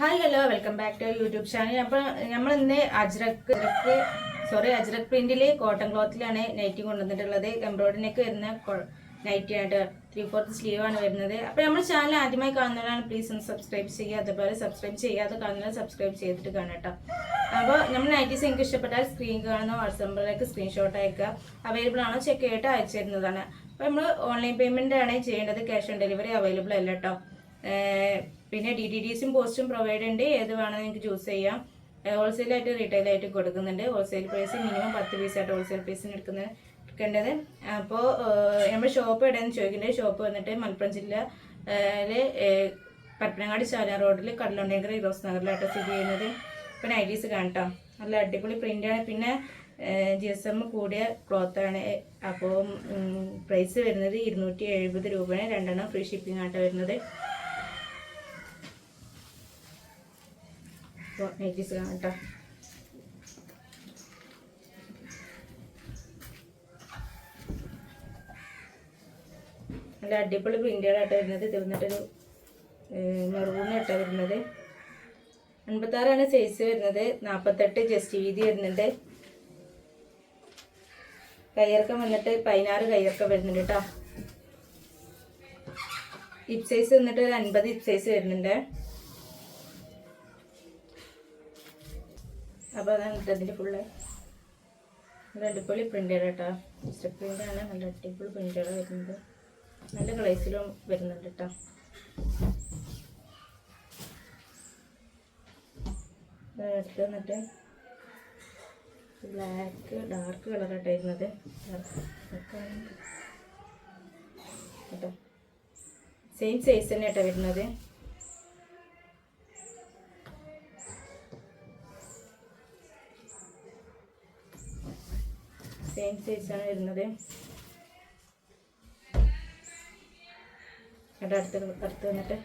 Hi hello welcome back to YouTube channel അപ്പോൾ നമ്മൾ ഇന്ന് അജ്രക്ക് അജ്രക്ക് സോറി അജ്രക് പ്രിന്റിൽ കോട്ടൺ ക്ലോത്തിലാണ് നൈറ്റി കൊണ്ടുവന്നിട്ടുള്ളത്. എംബ്രോയിഡറിനൊക്കെ വരുന്ന നൈറ്റി ആയിട്ട് ത്രീ ഫോർത്ത് ആണ് വരുന്നത്. അപ്പോൾ നമ്മൾ ചാനൽ ആദ്യമായി കാണുന്നവരാണ് പ്ലീസ് ഒന്ന് സബ്സ്ക്രൈബ് ചെയ്യുക. അതുപോലെ സബ്സ്ക്രൈബ് ചെയ്യാതെ കാണുന്നവർ സബ്സ്ക്രൈബ് ചെയ്തിട്ട് കാണാം അപ്പോൾ നമ്മൾ നൈറ്റീസ് എനിക്ക് ഇഷ്ടപ്പെട്ടാൽ സ്ക്രീൻ കാണുന്ന വാട്സാപ്പ് നമ്പറിലേക്ക് സ്ക്രീൻഷോട്ട് അയക്കുക. അവൈലബിൾ ആണോ ചെക്ക് ചെയ്തിട്ട് അയച്ചു തരുന്നതാണ്. അപ്പോൾ നമ്മൾ ഓൺലൈൻ പേയ്മെന്റ് ആണ് ചെയ്യേണ്ടത്. ക്യാഷ് ഓൺ ഡെലിവറി അവൈലബിൾ അല്ല കേട്ടോ. പിന്നെ ഡി ടി ഡിസും പോസ്റ്റും പ്രൊവൈഡ് ഉണ്ട്. ഏത് വേണമെങ്കിൽ നിങ്ങൾക്ക് ചൂസ് ചെയ്യാം. ഹോൾസെയിലായിട്ട് റീറ്റെയിൽ ആയിട്ട് കൊടുക്കുന്നുണ്ട്. ഹോൾസെയിൽ പ്രൈസ് മിനിമം പത്ത് പീസായിട്ട് ഹോൾസെയിൽ പ്രൈസിന് എടുക്കുന്ന എടുക്കേണ്ടത്. അപ്പോൾ നമ്മുടെ ഷോപ്പ് എവിടെയെന്ന് ചോദിക്കേണ്ടത് ഷോപ്പ് വന്നിട്ട് മലപ്പുറം ജില്ലയിലെ പട്ടണങ്ങാടി ചാല റോഡിൽ കടലുണ്ടെങ്കിൽ ഇറോസ് നഗറിലായിട്ട് സ്ഥിതി ചെയ്യുന്നത്. ഇപ്പം നൈറ്റീസ് കാണട്ടോ. നല്ല അടിപൊളി പ്രിന്റാണ് പിന്നെ ജി എസ് എം കൂടിയ ക്ലോത്താണ് അപ്പോൾ പ്രൈസ് വരുന്നത് ഇരുന്നൂറ്റി എഴുപത് രൂപയാണ്. രണ്ടെണ്ണം ഫ്രീ ഷിപ്പിംഗ് ആയിട്ട് വരുന്നത്. നൈറ്റീസ് കാണാം കേട്ടോ നല്ല അടിപൊളി പ്രിന്റുകളായിട്ട് വരുന്നത്. ഇത് വന്നിട്ടൊരു മെറൂണായിട്ടാണ് വരുന്നത്. അൻപത്താറാണ് സൈസ് വരുന്നത്. നാൽപ്പത്തെട്ട് ജസ്റ്റ് വീതി വരുന്നുണ്ട്. കയ്യിറക്കം വന്നിട്ട് പതിനാറ് കയ്യിറക്കം വരുന്നുണ്ട് കേട്ടോ ഹിപ് സൈസ് വന്നിട്ട് ഒരു അൻപത് ഹിപ് സൈസ് വരുന്നുണ്ട്. അപ്പോൾ അതാണ് കേട്ടോ അതിന്റെ ഫുള്ള് നല്ല അടിപൊളി പ്രിന്റുകൾ കേട്ടോ സ്റ്റെപ്പ് പ്രിന്റാണ് നല്ല അടിപൊളി പ്രിന്റുകൾ വരുന്നത്. നല്ല കളേഴ്സിലും വരുന്നുണ്ട് കേട്ടോ എടുത്ത് വന്നിട്ട് ബ്ലാക്ക് ഡാർക്ക് കളർ വരുന്നത്. കേട്ടോ സെയിം സൈസ് തന്നെ കേട്ടോ വരുന്നത്. സെയിം സൈസാണ് വരുന്നത്. അടുത്ത് അടുത്ത് വന്നിട്ട്.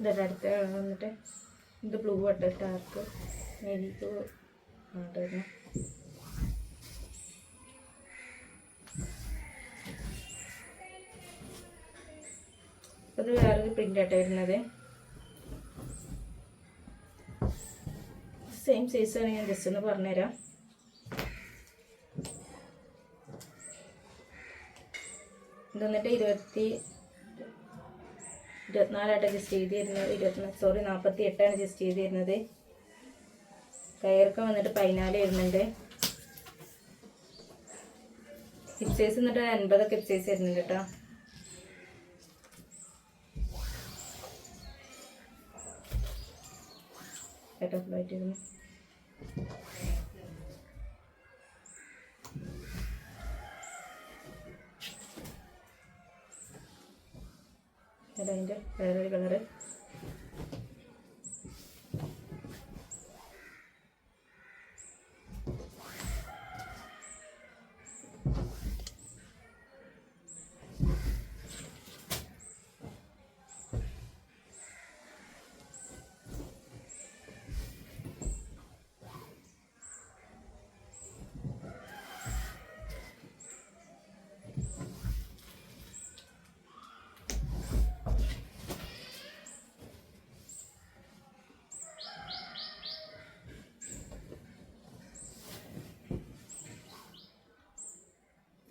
ഇതിന്റെ അടുത്ത് വന്നിട്ട്. ഇത് ബ്ലൂ ആട്ടോ ഡാർക്ക് നേവി ബ്ലൂ ആട്ടായിരുന്നു ഇത് വേറൊരു പ്രിന്റ് ആയിട്ട് വരുന്നത്. സെയിം സൈസാണ് ഞാൻ ജസ്റ്റ് ഒന്ന് പറഞ്ഞുതരാം. ഇത് വന്നിട്ട് ഇരുപത്തി ഇരുപത്തിനാലായിട്ട് ജസ്റ്റ് ചെയ്ത് തരുന്നത് ഇരുപത്തിനാല് സോറി നാൽപ്പത്തി എട്ടാണ് ജസ്റ്റ് ചെയ്ത് തരുന്നത് കയർക്ക് വന്നിട്ട് പതിനാല് വരുന്നുണ്ട്. ഹിപ് എന്നിട്ട് അൻപതൊക്കെ ഹിപ് വരുന്നുണ്ട് കേട്ടോ. കേട്ടോ ഫ്ലൈറ്റ് അതിന്റെ വേറൊരു കളറ്.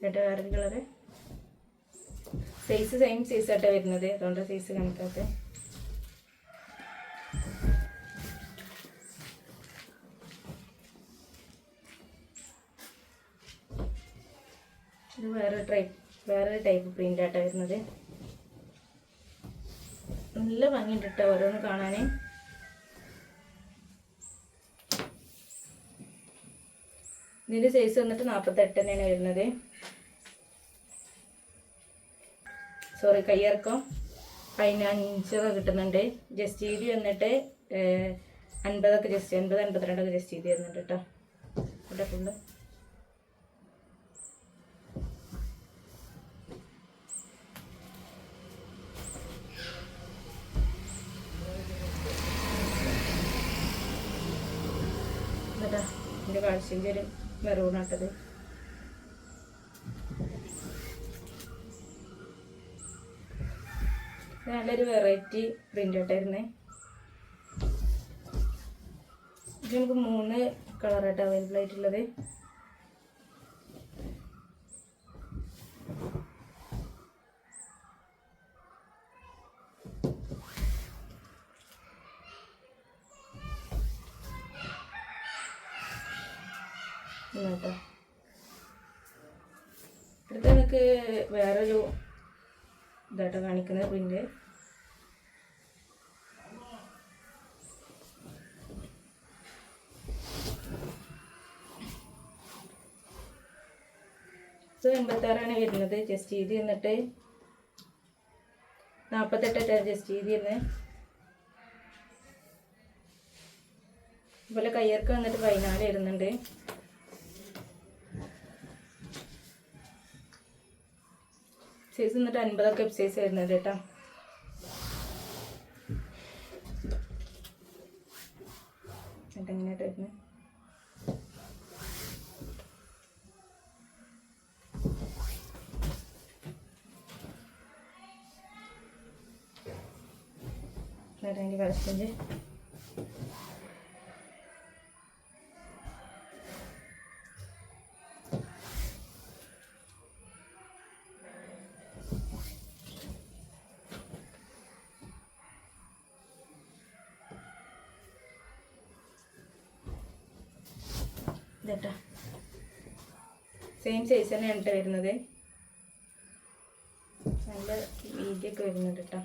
കേട്ടോ വേറൊരു കളറ്. സൈസ് സെയിം സൈസ് ആയിട്ടാണ് വരുന്നത്. അതുകൊണ്ട് സൈസ് കണക്കാത്ത ഇത് വേറെ ടൈപ്പ് വേറൊരു ടൈപ്പ് പ്രിന്റ് ആയിട്ടാണ് വരുന്നത്. നല്ല ഭംഗിയുണ്ട് കേട്ടോ ഓരോന്ന് കാണാൻ ഇതിന്റെ സൈസ് വന്നിട്ട് നാൽപ്പത്തെട്ട് തന്നെയാണ് വരുന്നത്. സോറി കയ്യിറക്കം. പതിനഞ്ചൊക്കെ കിട്ടുന്നുണ്ട്. ജസ്റ്റ് ചെയ്തി വന്നിട്ട് അൻപതൊക്കെ ജസ്റ്റ് അൻപത് അൻപത്തിരണ്ടൊക്കെ ജസ്റ്റ് ചെയ്തി വന്നിട്ട് കേട്ടോ. ഇവിടെ ഫുള്ള് കാഴ്ചയും ചേരും ഒരു മെറൂണാട്ടത് നല്ലൊരു വെറൈറ്റി പ്രിന്റ് ഔട്ടായിരുന്നേ ഇത് നമുക്ക് മൂന്ന് കളറായിട്ട് അവൈലബിൾ ആയിട്ടുള്ളത്. കേട്ടോ. നിങ്ങൾക്ക് വേറൊരു ഇതാട്ടോ കാണിക്കുന്നത് പ്രിന്റ് ഇത് എൺപത്താറാണ് വരുന്നത്. ജസ്റ്റ് ചെയ്ത് എന്നിട്ട് നാൽപ്പത്തെട്ട് ജസ്റ്റ് ചെയ്ത് തന്നെ അതുപോലെ കയ്യർക്ക് വന്നിട്ട് പതിനാല് വരുന്നുണ്ട്. സൈസ് എന്നിട്ട് അൻപതൊക്കെ സൈസ് വരുന്നത് കേട്ടോ. എന്നിട്ട് എങ്ങനെയായിട്ട് എന്നിട്ട് അതിന്റെ കളക്ഷന്റെ ഇതേട്ടാ. സെയിം സൈസ് തന്നെയാണ് കേട്ടോ വരുന്നത്. നല്ല വീതിയൊക്കെ വരുന്നുണ്ട് കേട്ടോ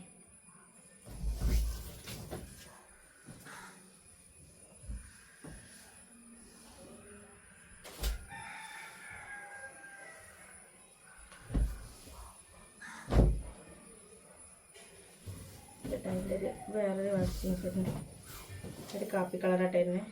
ഇതേട്ടാ അതിന്റെ ഒരു വേറൊരു വാഷിംഗ് വരുന്നുണ്ട് ഒരു കാപ്പി കളറായിട്ടായിരുന്നേ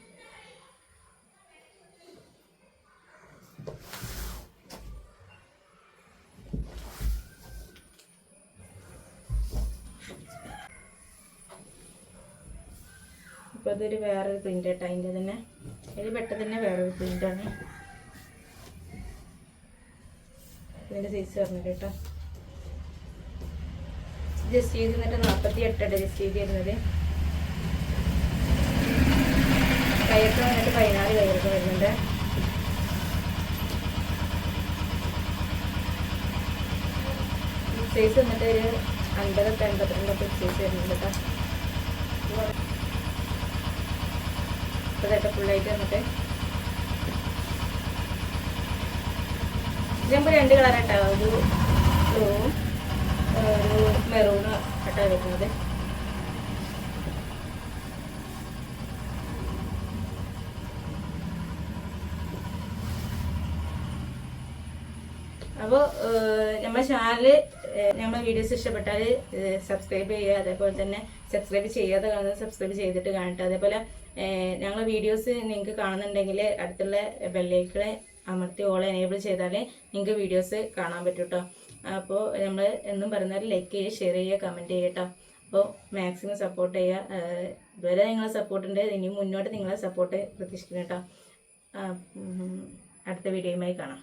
ഇപ്പോൾ ഇതൊരു വേറൊരു പ്രിന്റ് കേട്ടോ അതിന്റെ തന്നെ അതിൽ പെട്ടെന്ന് തന്നെ വേറൊരു പ്രിന്റാണ് ഇതിന്റെ സൈസ് പറഞ്ഞു കേട്ടോ. ജസ്റ്റ് ചെയ്ത് എന്നിട്ട് നാൽപ്പത്തി എട്ടാണ് ജസ്റ്റ് ചെയ്ത് തരുന്നത് കയ്യൊക്കെ വന്നിട്ട് പതിനാല് കയ്യൊക്കെ വരുന്നുണ്ട്. സൈസ് വന്നിട്ട് ഒരു അൻപതൊക്കെ അൻപത്തിരണ്ടൊക്കെ സൈസ് വരുന്നുണ്ട് കേട്ടോ. ഇതൊക്കെ ഫുള്ളായിട്ട് വന്നിട്ട്. ഇതിനുമ്പോൾ രണ്ട് കളറായിട്ടാ ഒരു ബ്ലൂവും മെറൂണും ആയിട്ടാണ് വെക്കുന്നത്. അപ്പോൾ നമ്മുടെ ചാനൽ നമ്മുടെ വീഡിയോസ് ഇഷ്ടപ്പെട്ടാൽ സബ്സ്ക്രൈബ് ചെയ്യുക അതേപോലെ തന്നെ സബ്സ്ക്രൈബ് ചെയ്യാതെ കാണുന്നത് സബ്സ്ക്രൈബ് ചെയ്തിട്ട് കാണട്ടെ. അതേപോലെ ഞങ്ങളെ വീഡിയോസ് നിങ്ങൾക്ക് കാണുന്നുണ്ടെങ്കിൽ അടുത്തുള്ള ബെല്ലേക്കളെ അമർത്തി ഓൾ എനേബിൾ ചെയ്താലേ നിങ്ങൾക്ക് വീഡിയോസ് കാണാൻ പറ്റും അപ്പോൾ നമ്മൾ എന്നും പറയുന്നവർ ലൈക്ക് ചെയ്യുക ഷെയർ ചെയ്യുക കമന്റ് ചെയ്യുക കേട്ടോ അപ്പോൾ മാക്സിമം സപ്പോർട്ട് ചെയ്യുക. ഇതുവരെ നിങ്ങളെ സപ്പോർട്ട് ഉണ്ട്. ഇനി മുന്നോട്ട് നിങ്ങളെ സപ്പോർട്ട് പ്രതീക്ഷിക്കുന്നു കേട്ടോ അടുത്ത വീഡിയോയുമായി കാണാം.